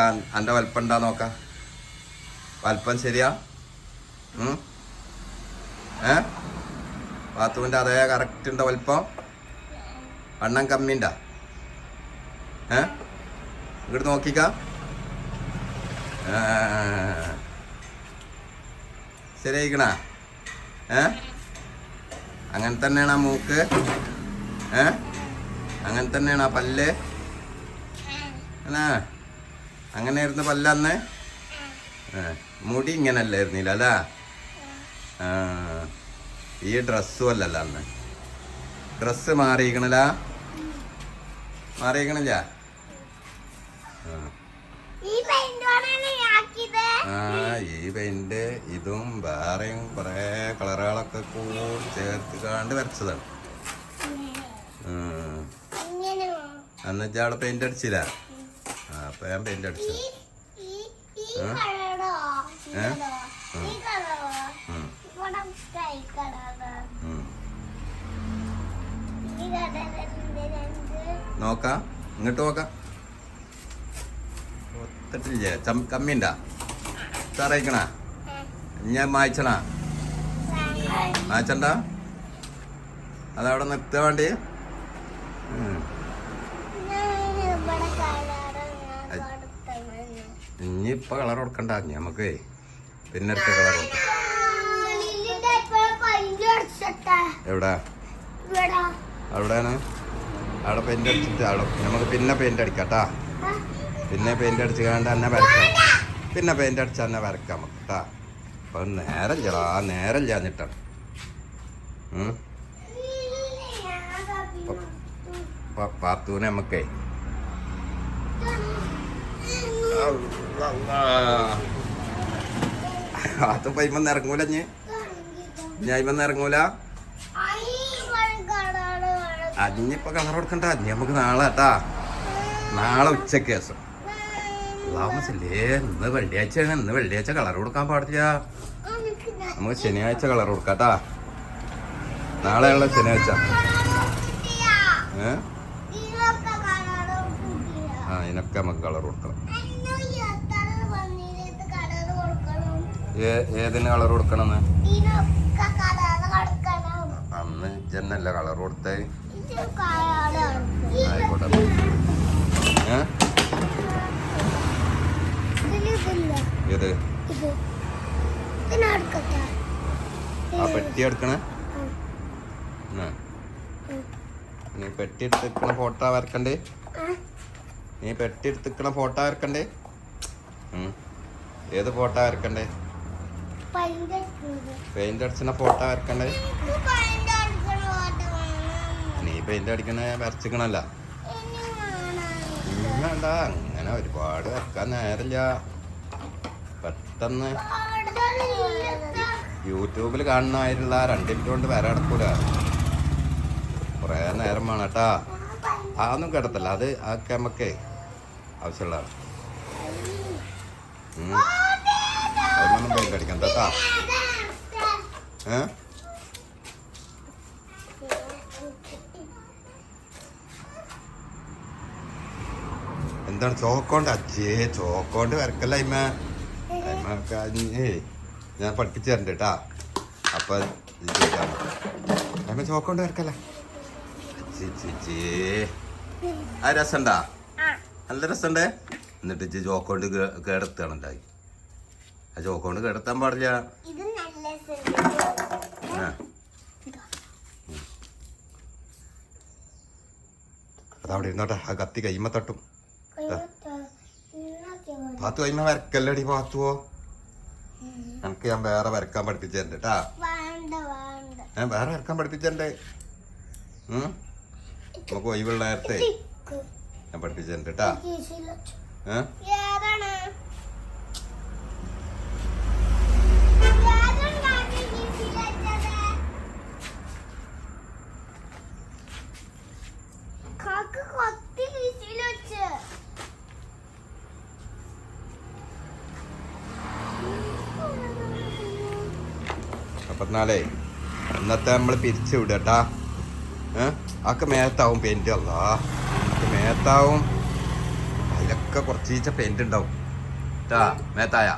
എന്റെ വലിപ്പം ഉണ്ടാ നോക്കാം? വലിപ്പം ശരിയാ? ഏ? ബാത്റൂമിന്റെ അതേ കറക്റ്റ് ഉണ്ടോ വലിപ്പം? വണ്ണം കമ്മിണ്ട? ഏ? ഇങ്ങോട്ട് നോക്കിക്ക. ശരിയായിക്കണ? ഏ? അങ്ങനെ തന്നെയാണ് ആ മൂക്ക്. ഏ? അങ്ങനെ തന്നെയാണ് ആ പല്ല്. എന്നാ? അങ്ങനെയായിരുന്നു പല്ലന്ന്? അന്ന് മുടി ഇങ്ങനെ അല്ലായിരുന്നില്ല അല്ല ഈ ഡ്രസ്സും അല്ലല്ല അന്ന്. ഡ്രസ്സ് മാറിയിക്കണല്ല മാറിയിക്കണില്ല ആ. ഈ പെയിന്റ് ഇതും വേറെയും കുറെ കളറുകളൊക്കെ കൂടി ചേർത്ത് കാണ്ട് വരച്ചതാണ്. ഇങ്ങനെ അവിടെ പെയിന്റ് അടിച്ചില്ല? ഈ കളറിന്റെ രണ്ട്? നോക്കാം ഇങ്ങോട്ട് നോക്കാം. ഒത്തിട്ടില്ലേ? ചം കമ്മിണ്ടാ സാറയിക്കണ ഞാൻ മായ്ച്ചണ? മായ്ച്ചണ്ട? അതവിടെ നിർത്താൻ വേണ്ടി. ഇനിയിപ്പൊ കളർ കൊടുക്കണ്ട. നമുക്ക് പിന്നെ കളർ കൊടുക്കാം. ഇപ്പൊ അവിടെയാണ്. അവിടെ പെയിന്റ് അടിച്ചിട്ട് അവിടെ. നമുക്ക് പിന്നെ പെയിന്റ് അടിക്കാം കേട്ടാ പിന്നെ പെയിന്റ് അടിച്ച് കഴിഞ്ഞാൽ തന്നെ വരക്കാം. പിന്നെ പെയിന്റ് അടിച്ച് തന്നെ വരക്കാം നമുക്ക് കേട്ടാ അപ്പൊ നേരല്ലടാ നേരല്ല എന്നിട്ടാണ് പാത്തൂനെ നമുക്കേ അത് പൈമന്ന് ഇറങ്ങൂല ഞാൻ ഇറങ്ങൂല അതിനിപ്പോ കളർ കൊടുക്കണ്ട. അതിന് നമുക്ക് നാളെ കേട്ടാ. നാളെ ഉച്ചയ്ക്ക് ശേഷം. താമസില്ലേ ഇന്ന് വെള്ളിയാഴ്ചയാണ് ഇന്ന് വെള്ളിയാഴ്ച കളർ കൊടുക്കാൻ പാടില്ല. നമുക്ക് ശനിയാഴ്ച കളർ കൊടുക്കാട്ടാ നാളെയുള്ള ശനിയാഴ്ച. ഏ? ആ ഇതിനൊക്കെ നമുക്ക് കളർ കൊടുക്കണം. ഏതിന് കളർ കൊടുക്കണമെന്ന് അന്ന് ജന്നല്ല കളർ കൊടുത്തേ? ആയിക്കോട്ടെ. ഏത്? ആ പെട്ടി എടുക്കണേ. നീ പെട്ടി എടുത്തിക്കണ ഫോട്ടോ വരക്കണ്ടേ? നീ പെട്ടി എടുത്തിക്കണ ഫോട്ടോ വരക്കണ്ടേ. ഏത് ഫോട്ടോ വരക്കണ്ടേ? പെയിന്റ് അടിച്ചാ ഫോട്ടോ വരക്കണ്ടേ നീ പെയിന്റ് അടിക്കണ വരച്ചിക്കണല്ല വേണ്ട. അങ്ങനെ ഒരുപാട് വരക്കാൻ നേരമില്ല. പെട്ടെന്ന് യൂട്യൂബിൽ കാണുന്നതായിട്ടുള്ള രണ്ട് മിനിറ്റ് കൊണ്ട് വര അടക്കൂല കുറേ നേരം വേണം കേട്ടാ. ഒന്നും കിടത്തല്ല. അത് അതൊക്കെ നമുക്ക് ആവശ്യമുള്ളതാണ്. ഉം. അതിനൊന്നും പെയിന്റ് അടിക്കണ്ട കേട്ടാ. ഏ? എന്താണ് ചോക്കോണ്ട്? അച്ഛേ ചോക്കോണ്ട് വരക്കല്ല അയിമ. അയിമ ഞാൻ പഠിപ്പിച്ചു തരണ്ട് കേട്ടാ. അപ്പൊ. അയിമ ചോക്കോണ്ട് വരക്കല്ല. ആ രസണ്ടാ? നല്ല രസണ്ടേ? എന്നിട്ട് ചോക്കോണ്ട് കേടത്താണ് ഉണ്ടായി ആ ചോക്കോണ്ട് കിടത്താൻ പാടില്ല. അതവിടെ ഇരുന്നോട്ടെ. ആ കത്തി കൈമ തട്ടും. പാത്തു കൈമ വരക്കല്ലടി പാത്തുവോ? എനിക്ക് ഞാൻ വേറെ വരക്കാൻ പഠിപ്പിച്ചിട്ടുണ്ട് കേട്ടാ ഞാൻ വേറെ വരക്കാൻ പഠിപ്പിച്ചിട്ടുണ്ട് ഉം? നമുക്ക് ഒഴിവുള്ള നേരത്തെ ഞാൻ പഠിപ്പിച്ചിട്ടുണ്ട് കേട്ടാ ഏ? അപ്പൊ എന്നാലേ ഇന്നത്തെ നമ്മൾ പിരിച്ചു വിടട്ടാ ഏ? ആക്ക് മേത്താവും പെയിന്റ് അല്ല. ആക്ക് മേത്താവും. അതിലൊക്കെ കുറച്ച് കുറച്ചീച്ച പെയിന്റ് ഉണ്ടാവും ട്ടാ മേത്തായ.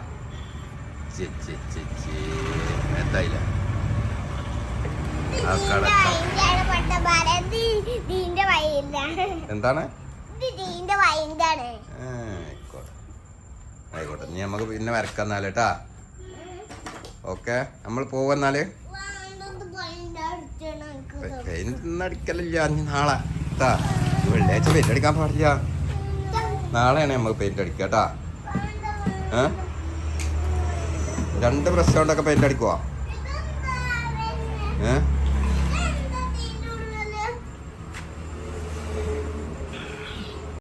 മേത്തായില്ല. എന്താണ്? ആയിക്കോട്ടെ. ആയിക്കോട്ടെ. നീ നമുക്ക് പിന്നെ വരക്കാന്നാൽ കേട്ടാ ഓക്കെ നമ്മൾ പോവെന്നാൽ അടിക്കലില്ല നാളെ. കേട്ടാ വെള്ളിയാഴ്ച പെയിന്റ് അടിക്കാൻ പാടില്ല. നാളെയാണ് നമുക്ക് പെയിന്റ് അടിക്കുക കേട്ടാ രണ്ട് പ്രശ്നം കൊണ്ടൊക്കെ പെയിന്റ് അടിക്കുവാ? ഏ?